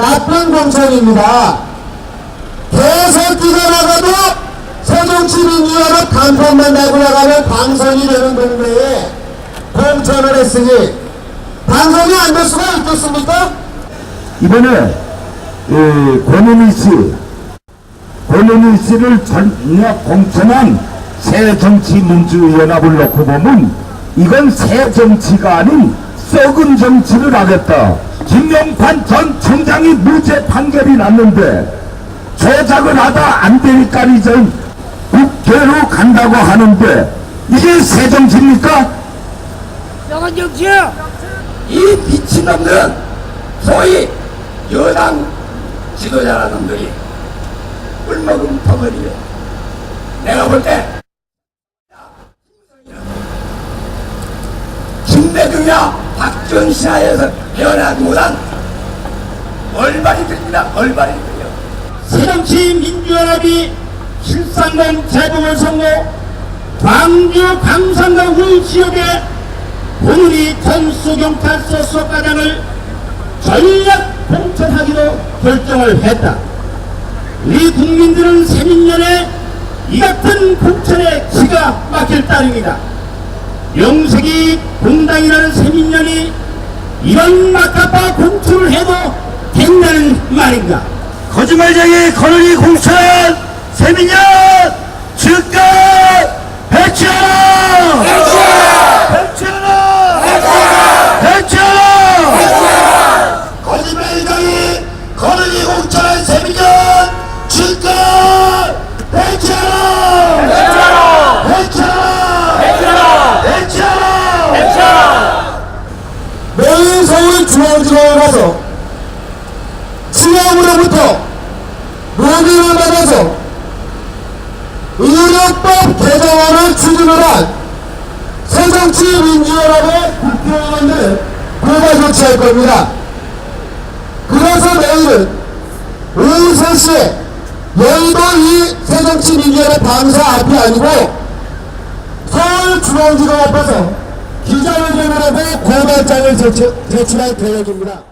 나쁜 공천입니다. 개새끼가 나가도 새정치민주연합 간판만 달고 나가면 당선이 되는 동네에 공천을 했으니 당선이 안 될 수가 있겠습니까? 이번에 에, 권은희 씨, 권은희 씨를 전략 공천한 새정치민주연합을 놓고 보면 이건 새 정치가 아닌 썩은 정치를 하겠다. 김영판 전 청장이 무죄 판결이 났는데 조작을 하다 안 되니까 이제 국회로 간다고 하는데 이게 새 정치입니까? 명한 정치야! 이 미친놈들은 소위 여당 지도자라는 놈들이 꿀먹은 덩어리요. 내가 볼때 김대중이나 박정희나에서 태어나지 못한 얼마리들입니다. 얼마리들이요. 새정치 민주연합이 실상동 재보궐선거 광주 강산도구 지역에 오늘이 전수경찰서 수사과장을 전략 공천하기로 결정을 했다. 우리 국민들은 세민년에 이 같은 공천에 기가 막힐 따름이다. 명색이 세민년이 이런 막가파 공천을 해도 된다는 말인가? 거짓말쟁이 거느리 공천 세민년 즉각 매일 서울 중앙지검에 가서 지검으로부터 노비를 받아서 의료법 개정안을 추진을 한 새정치민주연합의 국회의원들은 고발 조치할 겁니다. 그래서 내일은 오후 3시에 여의도 이 새정치민주연합 방사 앞이 아니고 서울중앙지검 앞에서 기자회견을 하고 고발장을 제출, 제출할 계획입니다.